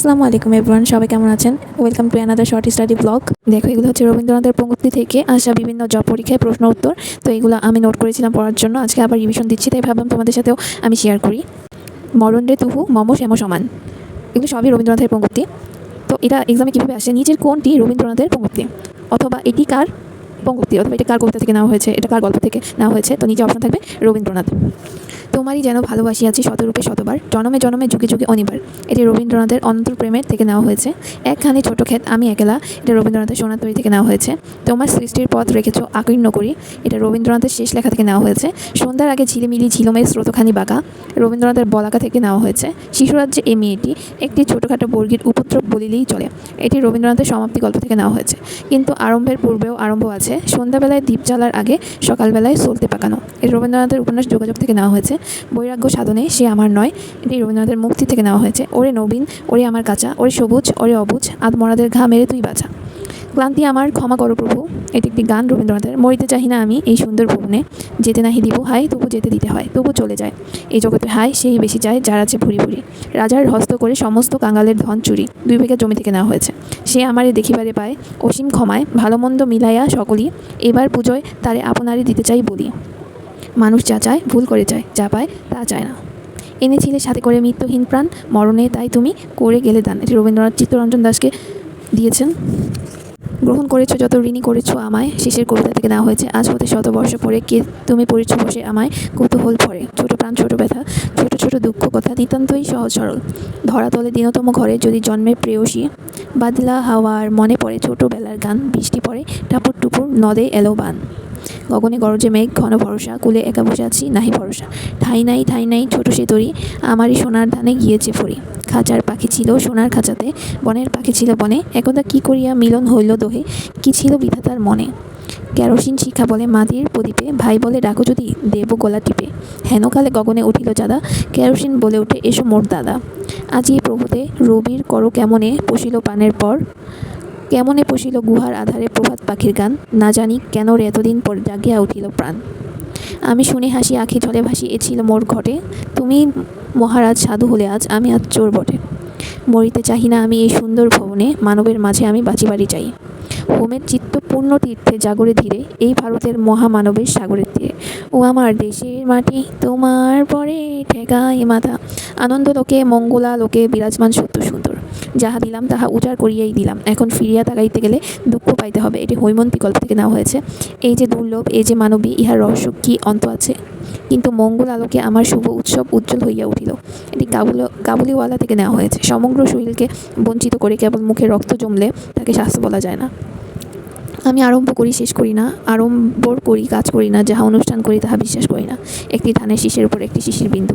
আসসালামু আলাইকুম এভরিওয়ান সবাই কেমন আছেন? Welcome to another short study blog দেখো, এগুলো হচ্ছে রবীন্দ্রনাথের পঙ্গুক্তি থেকে আসা বিভিন্ন জব পরীক্ষায় প্রশ্ন উত্তর। তো এগুলো আমি নোট করেছিলাম পড়ার জন্য, আজকে আবার রিভিশন দিচ্ছি, তাই ভাবলাম তোমাদের সাথেও আমি শেয়ার করি। মরণ রে তুহু, মম শ্যাম সমান। এগুলো সবই রবীন্দ্রনাথের পঙ্গুক্তি তো এটা এক্সামে কীভাবে আসে নিজের কোনটি রবীন্দ্রনাথের পঙ্ক্তি অথবা এটি কার পঙ্ক্তি অথবা এটা কার কবিতা থেকে নেওয়া হয়েছে, এটা কার গল্প থেকে নেওয়া হয়েছে? তো নিজে অপশন থাকবে রবীন্দ্রনাথ। তোমারই যেন ভালোবাসি আছি শতরূপে শতবার, জনমে জনমে যুগে যুগে অনিবার। এটি রবীন্দ্রনাথের অনন্তর প্রেমের থেকে নেওয়া হয়েছে। একখানি ছোট ক্ষেত, আমি একেলা, এটা রবীন্দ্রনাথের সোনাতরী থেকে নেওয়া হয়েছে। তোমার সৃষ্টির পথ রেখেছ আকীর্ণ করি, এটা রবীন্দ্রনাথের শেষ লেখা থেকে নেওয়া হয়েছে। সন্ধ্যার আগে ঝিলিমিলি ঝিলমের স্রোতখানি বাঁকা, রবীন্দ্রনাথের বলাকা থেকে নেওয়া হয়েছে। শিশুরাজ্যে এই মেয়েটি একটি ছোটোখাটো বর্গীর উপদ্রব বলিলেই চলে। এটি রবীন্দ্রনাথের সমাপ্তি গল্প থেকে নেওয়া হয়েছে। কিন্তু আরম্ভের পূর্বেও আরম্ভ আছে। সন্ধ্যাবেলায় দ্বীপ জ্বালার আগে সকালবেলায় চলতে পাকানো। এটি রবীন্দ্রনাথের উপন্যাস যোগাযোগ থেকে নেওয়া হয়েছে। বৈরাগ্য সাধনে সে আমার নয়। এটি রবীন্দ্রনাথের মুক্তি থেকে নেওয়া হয়েছে। ওরে নবীন, ওরে আমার কাঁচা, ওরে সবুজ, ওরে অবুজ আধ মরাদের ঘা মেরে তুই বাঁচা। ক্লান্তি আমার, ক্ষমা করো প্রভু। এটি একটি গান রবীন্দ্রনাথের। মরিতে চাহি না আমি এই সুন্দর ভুবনে। যেতে নাহি দিব হাই তবু যেতে দিতে হয়, তবু চলে যায়। এই জগতে হাই সেই বেশি যায়, যার আছে ভুরি ভুরি। রাজার হস্ত করে সমস্ত কাঙালের ধন চুরি, দুই বিঘা জমি থেকে নেওয়া হয়েছে। সে আমারে দেখিবারে পায়, অসীম ক্ষমায়, ভালো মন্দ মিলাইয়া সকলই। এবার পুজোয় তারে আপনারই দিতে চাই বলি। মানুষ যা চায়, ভুল করে চায় যা পায় তা চায় না। এনেছিলে সাথে করে মৃত্যুহীন প্রাণ, মরণে তাই তুমি করে গেলে দান। এটি রবীন্দ্রনাথ চিত্তরঞ্জন দাসকে দিয়েছেন। গ্রহণ করেছ যত ঋণী করেছ আমায়, শেষের কবিতা থেকে নেওয়া হয়েছে, আজ হতে শত বর্ষ পরে কে তুমি পড়েছো বসে আমায় কৌতূহল ভরে। ছোট প্রাণ, ছোট ব্যথা, ছোট ছোট দুঃখ কথা নিতান্তই সহজ সরল। ধরাতলে দিনতম ঘরে যদি জন্মের প্রেয়সী, বাদলা হাওয়ার মনে পড়ে ছোটবেলার গান, বৃষ্টি পড়ে টাপুর টুপুর নদে এলো বান। গগনে গরজে মেঘ, ঘন ভরসা, কুলে একা বসে আছি, নাহি ভরসা। ঠাই নাই ঠাই নাই, ছোট সে তরি, আমারই সোনার ধানে গিয়েছে ফরি। খাঁচার পাখি ছিল সোনার খাঁচাতে, বনের পাখি ছিল বনে। একদা কি করিয়া মিলন হইল দোহে, কি ছিল বিধাতার মনে? কেরোসিন শিখা বলে মাটির প্রদীপে, ভাই বলে, ডাকো যদি দেব গলা টিপে। হেনকালে গগনে উঠিল চাঁদা, কেরোসিন বলে উঠে, এসো মোর দাদা। আজি প্রভুতে রবির করো কেমনে পশিল পানের পর। কেমনে পশিল গুহার আধারে প্রভাত পাখির গান? না জানি কেন রে এতদিন পর জাগিয়া উঠিল প্রাণ। আমি শুনে হাসি, আঁখি জলে ভাসি এ ছিল মোর ঘটে। তুমি মহারাজ সাধু হলে আজ আমি আজ চোর বটে। মরিতে চাহি না আমি এই সুন্দর ভবনে, মানবের মাঝে আমি বাঁচিবারই চাই। হোমের চিত্ত পূর্ণ তীর্থে জাগরে ধীরে, এই ভারতের মহামানবের সাগরের তীরে। ও আমার দেশের মাটি, তোমার পরে ঠেকায় মাথা। আনন্দ লোকে, মঙ্গলা লোকে, বিরাজমান সত্য সুন্দর। যাহা দিলাম, তাহা উজাড় করিয়াই দিলাম। এখন ফিরিয়া তাকাইতে গেলে দুঃখ পাইতে হবে। এটি হৈমন্তী গল্প থেকে নেওয়া হয়েছে। এই যে দুর্লভ, এই যে মানবী, ইহার রহস্য কি অন্ত আছে? কিন্তু মঙ্গল আলোকে আমার শুভ উৎসব উজ্জ্বল হইয়া উঠিল। এটি কাবুল, কাবুলিওয়ালা থেকে নেওয়া হয়েছে। সমগ্র শরীরকে বঞ্চিত করে কেবল মুখে রক্ত জমলে তাকে স্বাস্থ্য বলা যায় না। আমি আরম্ভ করি, শেষ করি না। আড়ম্বর করি, কাজ করি না। যাহা অনুষ্ঠান করি, তাহা বিশ্বাস করি না। একটি ধানের শীষের উপর একটি শিশির বিন্দু।